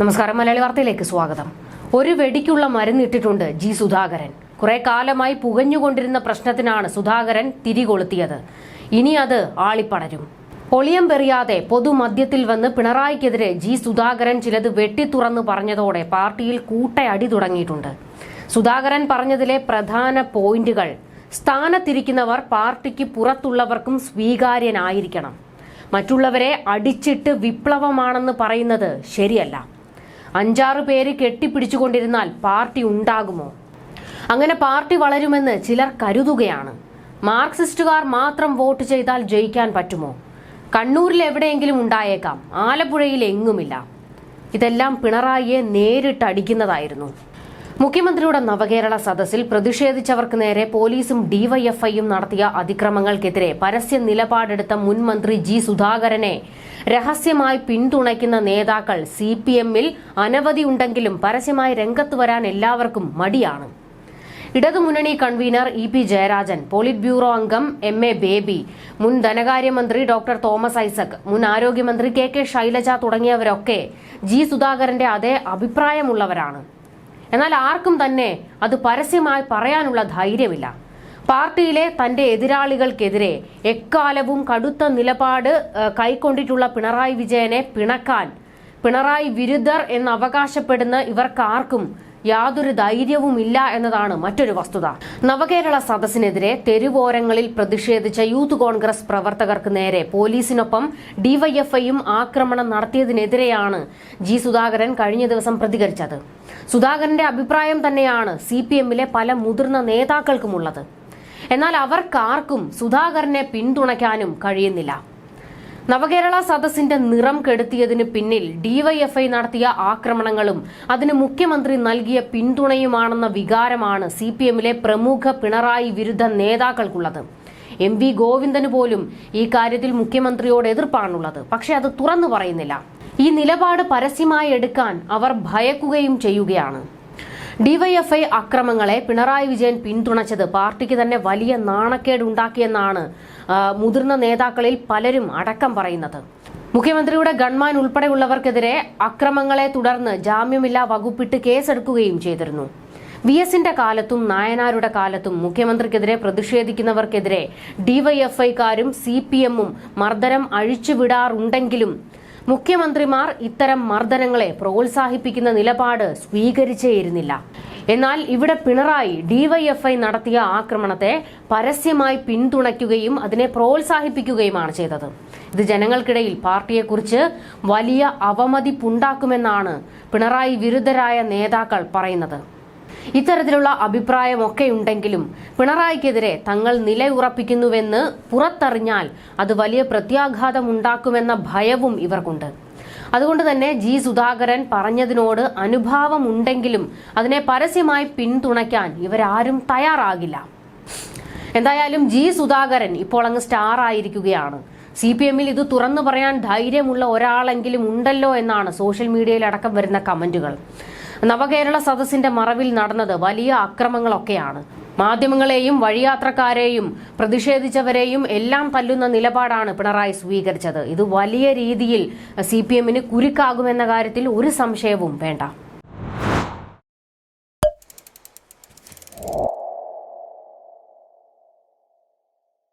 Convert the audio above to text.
നമസ്കാരം. മലയാളി വാർത്തയിലേക്ക് സ്വാഗതം. ഒരു വെടിക്കുള്ള മരുന്നിട്ടിട്ടുണ്ട് ജി സുധാകരൻ. കുറെ കാലമായി പുകഞ്ഞുകൊണ്ടിരുന്ന പ്രശ്നത്തിനാണ് സുധാകരൻ തിരികൊളുത്തിയത്. ഇനി അത് ആളിപ്പടരും. ഒളിയം പെറിയാതെ പൊതുമധ്യത്തിൽ വന്ന് പിണറായിക്കെതിരെ ജി സുധാകരൻ ചിലത് വെട്ടിത്തുറന്ന് പറഞ്ഞതോടെ പാർട്ടിയിൽ കൂട്ടയടി തുടങ്ങിയിട്ടുണ്ട്. സുധാകരൻ പറഞ്ഞതിലെ പ്രധാന പോയിന്റുകൾ. സ്ഥാനത്തിരിക്കുന്നവർ പാർട്ടിക്ക് പുറത്തുള്ളവർക്കും സ്വീകാര്യനായിരിക്കണം. മറ്റുള്ളവരെ അടിച്ചിട്ട് വിപ്ലവമാണെന്ന് പറയുന്നത് ശരിയല്ല. അഞ്ചാറ് പേര് കെട്ടിപ്പിടിച്ചുകൊണ്ടിരുന്നാൽ പാർട്ടി ഉണ്ടാകുമോ? അങ്ങനെ പാർട്ടി വളരുമെന്ന് ചിലർ കരുതുകയാണ്. മാർക്സിസ്റ്റുകാർ മാത്രം വോട്ട് ചെയ്താൽ ജയിക്കാൻ പറ്റുമോ? കണ്ണൂരിൽ എവിടെയെങ്കിലും ഉണ്ടായേക്കാം. ആലപ്പുഴയിൽ എങ്ങുമില്ല. ഇതെല്ലാം പിണറായിയെ നേരിട്ട് അടിക്കുന്നതായിരുന്നു മുഖ്യമന്ത്രിയുടെ നവകേരള സദസ്സിൽ പ്രതിഷേധിച്ചവർക്ക് നേരെ പോലീസും ഡിവൈഎഫ്ഐയും നടത്തിയ അതിക്രമങ്ങൾക്കെതിരെ പരസ്യ നിലപാടെടുത്ത മുൻ മന്ത്രി ജി സുധാകരനെ രഹസ്യമായി പിന്തുണയ്ക്കുന്ന നേതാക്കൾ സി പി എമ്മിൽ അനവധി ഉണ്ടെങ്കിലും പരസ്യമായി രംഗത്ത് വരാൻ എല്ലാവർക്കും മടിയാണ്. ഇടതുമുന്നണി convener E P Jayarajan polit bureau അംഗം എം എ ബേബി മുൻ ധനകാര്യമന്ത്രി ഡോക്ടർ തോമസ് ഐസക് മുൻ ആരോഗ്യമന്ത്രി കെ കെ ശൈലജ തുടങ്ങിയവരൊക്കെ ജി സുധാകരന്റെ അതേ അഭിപ്രായമുള്ളവരാണ്. എന്നാൽ ആർക്കും തന്നെ അത് പരസ്യമായി പറയാനുള്ള ധൈര്യമില്ല. പാർട്ടിയിലെ തന്റെ എതിരാളികൾക്കെതിരെ എക്കാലവും കടുത്ത നിലപാട് കൈക്കൊണ്ടിട്ടുള്ള പിണറായി വിജയനെ പിണക്കാൻ പിണറായി വിരുദ്ധർ എന്ന് അവകാശപ്പെടുന്ന ഇവർക്കാർക്കും യാതൊരു ധൈര്യവുമില്ല എന്നതാണ് മറ്റൊരു വസ്തുത. നവകേരള സദസ്സിനെതിരെ തെരുവോരങ്ങളിൽ പ്രതിഷേധിച്ച യൂത്ത് കോൺഗ്രസ് പ്രവർത്തകർക്ക് നേരെ പോലീസിനൊപ്പം ഡിവൈഎഫ്ഐയും ആക്രമണം നടത്തിയതിനെതിരെയാണ് ജി സുധാകരൻ കഴിഞ്ഞ ദിവസം പ്രതികരിച്ചത്. സുധാകരന്റെ അഭിപ്രായം തന്നെയാണ് സി പി എമ്മിലെ പല മുതിർന്ന നേതാക്കൾക്കുമുള്ളത്. എന്നാൽ അവർക്കാർക്കും സുധാകരനെ പിന്തുണയ്ക്കാനും കഴിയുന്നില്ല. നവകേരള സദസ്സിന്റെ നിറം കെടുത്തിയതിന് പിന്നിൽ ഡിവൈഎഫ്ഐ നടത്തിയ ആക്രമണങ്ങളും അതിന് മുഖ്യമന്ത്രി നൽകിയ പിന്തുണയുമാണെന്ന വികാരമാണ് സി പി എമ്മിലെ പ്രമുഖ പിണറായി വിരുദ്ധ നേതാക്കൾക്കുള്ളത്. എം വി ഗോവിന്ദന് പോലും ഈ കാര്യത്തിൽ മുഖ്യമന്ത്രിയോട് എതിർപ്പാണുള്ളത്. പക്ഷേ അത് തുറന്നു പറയുന്നില്ല. ഈ നിലപാട് പരസ്യമായി എടുക്കാൻ അവർ ഭയക്കുകയും ചെയ്യുകയാണ്. ഡിവൈഎഫ്ഐ അക്രമങ്ങളെ പിണറായി വിജയൻ പിന്തുണച്ചത് പാർട്ടിക്ക് തന്നെ വലിയ നാണക്കേട് ഉണ്ടാക്കിയെന്നാണ് മുതിർന്ന നേതാക്കളിൽ പലരും അടക്കം പറയുന്നത്. മുഖ്യമന്ത്രിയുടെ ഗൺമാൻ ഉൾപ്പെടെയുള്ളവർക്കെതിരെ അക്രമങ്ങളെ തുടർന്ന് ജാമ്യമില്ലാ വകുപ്പിട്ട് കേസെടുക്കുകയും ചെയ്തിരുന്നു. വി എസിന്റെ കാലത്തും നായനാരുടെ കാലത്തും മുഖ്യമന്ത്രിക്കെതിരെ പ്രതിഷേധിക്കുന്നവർക്കെതിരെ ഡിവൈഎഫ്ഐക്കാരും സി പി എമ്മും മർദ്ദനം അഴിച്ചുവിടാറുണ്ടെങ്കിലും മുഖ്യമന്ത്രിമാർ ഇത്തരം മർദ്ദനങ്ങളെ പ്രോത്സാഹിപ്പിക്കുന്ന നിലപാട് സ്വീകരിച്ചേയിരുന്നില്ല. എന്നാൽ ഇവിടെ പിണറായി ഡിവൈഎഫ്ഐ നടത്തിയ ആക്രമണത്തെ പരസ്യമായി പിന്തുണയ്ക്കുകയും അതിനെ പ്രോത്സാഹിപ്പിക്കുകയുമാണ് ചെയ്തത്. ഇത് ജനങ്ങൾക്കിടയിൽ പാർട്ടിയെക്കുറിച്ച് വലിയ അവമതിപ്പുണ്ടാക്കുമെന്നാണ് പിണറായി വിരുദ്ധരായ നേതാക്കൾ പറയുന്നത്. ഇത്തരത്തിലുള്ള അഭിപ്രായമൊക്കെ ഉണ്ടെങ്കിലും പിണറായിക്കെതിരെ തങ്ങൾ നിലയുറപ്പിക്കുന്നുവെന്ന് പുറത്തറിഞ്ഞാൽ അത് വലിയ പ്രത്യാഘാതമുണ്ടാക്കുമെന്ന ഭയവും ഇവർക്കുണ്ട്. അതുകൊണ്ട് തന്നെ ജി സുധാകരൻ പറഞ്ഞതിനോട് അനുഭാവമുണ്ടെങ്കിലും അതിനെ പരസ്യമായി പിന്തുണയ്ക്കാൻ ഇവരാരും തയ്യാറാകില്ല. എന്തായാലും ജി സുധാകരൻ ഇപ്പോൾ അങ്ങ് സ്റ്റാർ ആയിരിക്കുകയാണ്. സി പി എമ്മിൽ ഇത് തുറന്നു പറയാൻ ധൈര്യമുള്ള ഒരാളെങ്കിലും ഉണ്ടല്ലോ എന്നാണ് സോഷ്യൽ മീഡിയയിൽ അടക്കം വരുന്ന കമന്റുകൾ. നവകേരള സദസ്സിന്റെ മറവിൽ നടന്നത് വലിയ അക്രമങ്ങളൊക്കെയാണ്. മാധ്യമങ്ങളെയും വഴിയാത്രക്കാരെയും പ്രതിഷേധിച്ചവരെയും എല്ലാം തല്ലുന്ന നിലപാടാണ് പിണറായി സ്വീകരിച്ചത്. ഇത് വലിയ രീതിയിൽ സി പി എമ്മിന് കുരുക്കാകുമെന്ന കാര്യത്തിൽ ഒരു സംശയവും വേണ്ട.